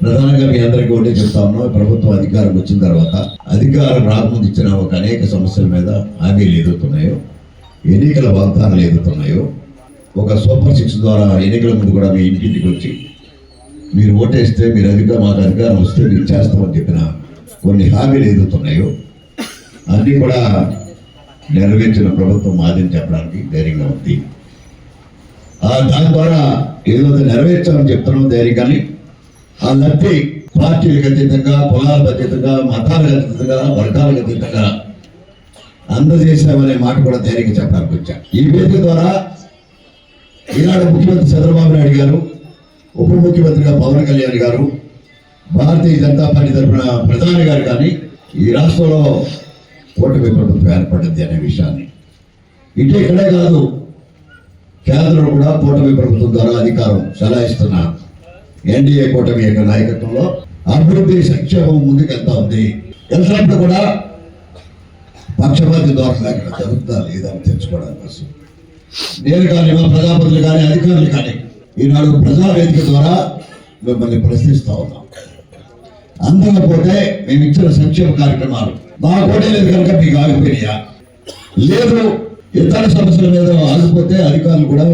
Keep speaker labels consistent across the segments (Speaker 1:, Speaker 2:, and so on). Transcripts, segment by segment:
Speaker 1: ప్రధానంగా మీ అందరికీ ఒకటే చెప్తా ఉన్నాం ప్రభుత్వం అధికారం వచ్చిన తర్వాత అధికారం రాకముందు ఇచ్చిన ఒక అనేక సమస్యల మీద హామీలు ఎదుగుతున్నాయో ఎన్నికల వాగ్దానాలు ఎదుగుతున్నాయో ఒక సూపర్ సిక్స్ ద్వారా ఎన్నికల ముందు కూడా మీ ఇంటింటికి వచ్చి మీరు ఓటేస్తే మీరు అధికారం మాకు అధికారం వస్తే మీరు చేస్తామని చెప్పిన కొన్ని హామీలు ఎదుగుతున్నాయో అన్నీ కూడా నెరవేర్చిన ప్రభుత్వం మాదని చెప్పడానికి ధైర్యంగా ఉంది. ఆ దాని ద్వారా ఏదో నెరవేర్చామని చెప్తున్నాం ధైర్యంగాని. ఆ లబ్ధి పార్టీలకు అతీతంగా కులాలకు అతీతంగా మతాలకు అతీతంగా వర్గాలకు అతీతంగా అందజేశామనే మాట కూడా ధైర్యంగా చెప్పడానికి వచ్చా ఈ వేదిక ద్వారా ఈనాడు ముఖ్యమంత్రి చంద్రబాబు నాయుడు గారు ఉప ముఖ్యమంత్రిగా పవన్ కళ్యాణ్ గారు భారతీయ జనతా పార్టీ తరఫున ప్రధాని గారు కానీ ఈ రాష్ట్రంలో కూటమి ప్రభుత్వం ఏర్పడింది అనే విషయాన్ని. ఇటు ఇక్కడే కాదు కేంద్రంలో కూడా కూటమి ప్రభుత్వం ద్వారా అధికారం చలాయిస్తున్నారు. ఎన్డీఏ కూటమి యొక్క నాయకత్వంలో అభివృద్ధి సంక్షేమం ముందుకెళ్తా ఉంది. వెళ్తున్నప్పుడు కూడా పక్షపాతి ద్వారా లేకుండా జరుగుతుందా లేదా అని తెలుసుకోవడానికి కోసం నేను కానీ మా ప్రజాపతులు కానీ అధికారులు కానీ ఈనాడు ప్రజావేదిక ద్వారా మిమ్మల్ని ప్రశ్నిస్తూ ఉన్నాం. అందకపోతే మేము ఇచ్చిన సంక్షేమ కార్యక్రమాలు మా కోటే లేదు కనుక మీకు ఆగిపోయినాయా? లేదు ఇతర సమస్యల మీద ఆగిపోతే అధికారులు కూడా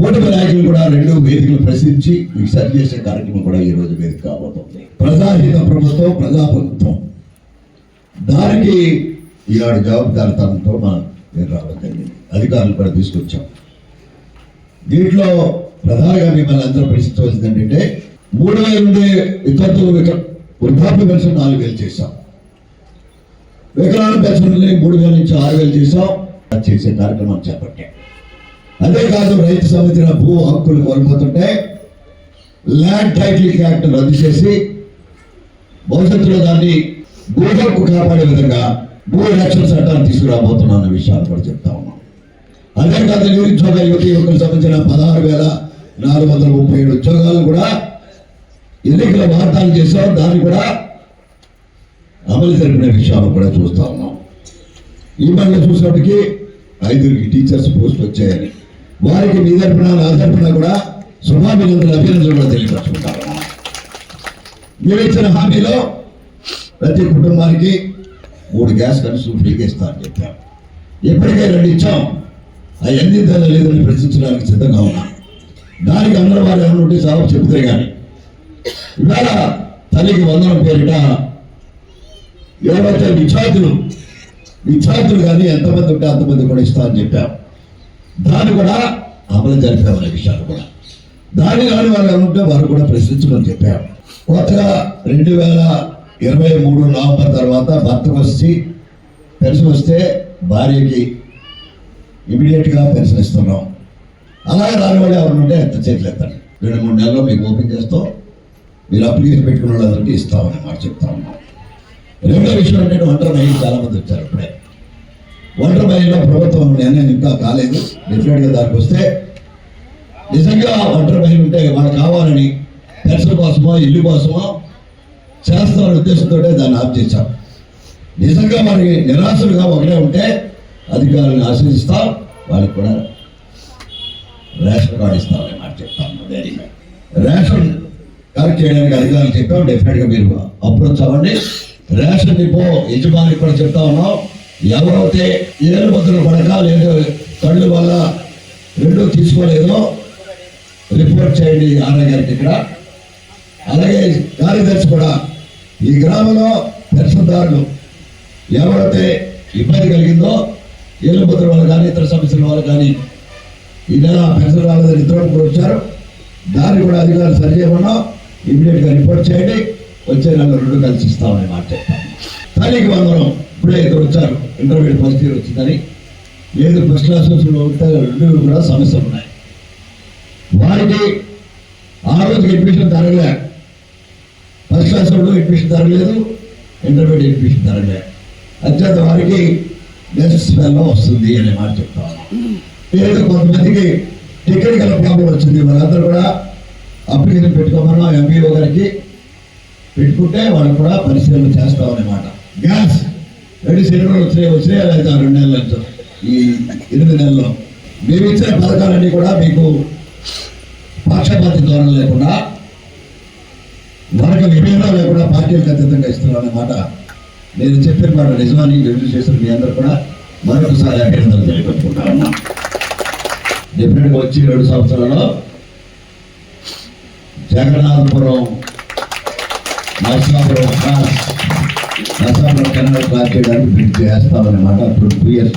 Speaker 1: కూటమి నాయకులు కూడా రెండు వేదికలు ప్రశ్నించి మీకు చేసే కార్యక్రమం కూడా ఈ రోజు వేదిక కాబోతుంది. ప్రజాహిత ప్రభుత్వం ప్రజా ప్రభుత్వం దానికి ఈనాడు జవాబుదారితనంతో మనం నేను రావడం జరిగింది? అధికారులు కూడా తీసుకొచ్చాం. దీంట్లో ప్రధానంగా మిమ్మల్ని అందరూ ప్రశ్నించవలసింది ఏంటంటే మూడు వేల నుండి విద్యార్థులు వృద్ధాప్య పెన్షన్ నాలుగు వేలు చేశాం. వికలాంగ పెన్షన్ మూడు వేల నుంచి ఆరు వేలు చేశాం. అది చేసే కార్యక్రమం చేపట్టాం. అంతేకాదు కాదు రైతు సమితిన భూ హక్కులు కోల్పోతుంటే ల్యాండ్ టైటిల్ యాక్ట్ రద్దు చేసి భవిష్యత్తులో దాన్ని భూ హక్కు కాపాడే విధంగా భూ రక్షణ చట్టాన్ని తీసుకురాబోతున్నా అన్న విషయాలు కూడా చెప్తా ఉన్నాం. అంతేకాదు నిరుద్యోగ యువతి యువకులకు సంబంధించిన పదహారు వేల నాలుగు వందల ముప్పై ఏడు ఉద్యోగాలను కూడా ఎన్నికల వాగ్దానం చేశాం. దాన్ని కూడా అమలు జరిపిన విషయాలు కూడా చూస్తా ఉన్నాం. ఈ మధ్య చూసినప్పటికీ ఐదుగురికి టీచర్స్ పోస్ట్ వచ్చాయని. వారికి మీ తరపున నా తరపున కూడా శుభాభినందనలు అభినందనలు కూడా తెలియపరచుకుంటారు మేము ఇచ్చిన హామీలో ప్రతి కుటుంబానికి మూడు గ్యాస్ కనెక్షన్ ఫ్రీగా ఇస్తా అని చెప్పాం ఎప్పటికే రెండు ఇచ్చాం. అవన్నీ లేదని ప్రశ్నించడానికి సిద్ధంగా ఉన్నా. దానికి అందరూ వారు ఏమైనా ఉంటే సాగు చెబితే కానీ ఇవాళ తల్లికి వందనం పేరిట ఎవరైతే విద్యార్థులు విద్యార్థులు కానీ ఎంతమంది ఉంటే అంతమంది కూడా ఇస్తా అని చెప్పాం. దాన్ని కూడా అమలు జరిపామనే విషయాలు కూడా. దాని కాని వారు ఎవరు ఉంటే వారు కూడా ప్రశ్నించమని చెప్పాం కొత్తగా రెండు వేల ఇరవై మూడు నవంబర్ తర్వాత భర్తకు వచ్చి పెన్షన్ వస్తే భార్యకి ఇమీడియట్గా పెన్షన్ ఇస్తున్నాం. అలాగే రాని ఎవరు ఉంటే ఎంత చేతులు ఎత్తండి రెండు మూడు నెలల్లో మీకు ఓపెన్ చేస్తాం మీరు అప్లికేషన్ పెట్టుకున్న వాళ్ళందరికీ ఇస్తామని మాట చెప్తా ఉన్నాం. రెండో విషయం అంటే ఒంటరి నైన్ చాలా మంది వచ్చారు ఇప్పుడే. ఒంటరి మహిళలో ప్రభుత్వం నిర్ణయం ఇంకా కాలేదు. డెఫినెట్గా దానికి వస్తే నిజంగా ఒంటరి మహిళ ఉంటే వాళ్ళు కావాలని పెన్షన్ కోసమో ఇల్లు కోసమో చేస్తారనే ఉద్దేశంతో దాన్ని ఆఫ్ చేశాం. నిజంగా మరి నిరాశలుగా ఒకటే ఉంటే అధికారులను ఆశ్రయిస్తాం వాళ్ళకి కూడా రేషన్ కార్డు ఇస్తామని మాట చెప్తాం. రేషన్ కరెక్ట్ చేయడానికి అధికారులు చెప్పాం డెఫినెట్గా మీరు అప్రోచ్ అవ్వండి. రేషన్ డిపో యజమానికి కూడా చెప్తా ఉన్నాం. ఎవరైతే ఏడు బతులు పడక లేదు కళ్ళు వల్ల రెండు తీసుకోలేదో రిపోర్ట్ చేయండి ఆర్ఐ గారికి ఇక్కడ. అలాగే కార్యదర్శి కూడా ఈ గ్రామంలో పెన్షన్దారులు ఎవరైతే ఇబ్బంది కలిగిందో ఏళ్ళు ముద్ర వాళ్ళు కానీ ఇతర సమస్యల వాళ్ళు కానీ ఈ నెల పెన్షన్ రాలేదని ఇద్దరు కూడా వచ్చారు. దాన్ని కూడా అధికారులు సరి చేయమన్నాం ఇమీడియట్గా రిపోర్ట్ చేయండి. వచ్చే నెల రెండు కలిసి ఇస్తామని మాట చెప్పాను తల్లికి వందనం. ఇప్పుడే ఇద్దరు వచ్చారు. ఇంటర్మీడియట్ ఫస్ట్ ఇయర్ వచ్చిందని లేదు ఫస్ట్ క్లాస్ ఉంటే రెండు కూడా సమస్యలు ఉన్నాయి. వారికి ఆ రోజు అడ్మిషన్ జరగలే ఫస్ట్ క్లాస్ వాళ్ళు అడ్మిషన్ జరగలేదు. ఇంటర్మీడియట్ అడ్మిషన్ జరగలే అత్యంత వారికి నెక్స్ట్ స్పెల్లో వస్తుంది అనే మాట చెప్తాను లేదు కొంతమందికి టెక్నికల్ ప్రాబ్లం వచ్చింది. వాళ్ళందరూ కూడా అప్లికేషన్ పెట్టుకోమన్నా ఎంబీఓ గారికి పెట్టుకుంటే వాళ్ళు కూడా పరిశీలన చేస్తామనమాట గ్యాస్ రెండు సినిమాలు వచ్చినాయి వచ్చినాయి లేదా రెండు నెలలు నుంచి ఈ ఎనిమిది నెలల్లో. మేము ఇచ్చిన పథకాలన్నీ కూడా మీకు పక్షపాతి ధోరణి లేకుండా మనకు విభేదాలు లేకుండా పార్టీలకు అతీతంగా ఇస్తున్నారనే మాట నేను చెప్పిన మాట నిజమని రివ్యూ చేసిన మీ అందరూ కూడా మరొకసారి అభినందనలు తెలియపెట్టుకుంటా ఉన్నా. డెఫినెట్గా వచ్చి రెండు సంవత్సరాల్లో జగన్నాథపురం నరసింహాపురం క్లాస్ కన్నడ పార్టీ చేయడానికి బిడ్ చేస్తామన్నమాట. Two years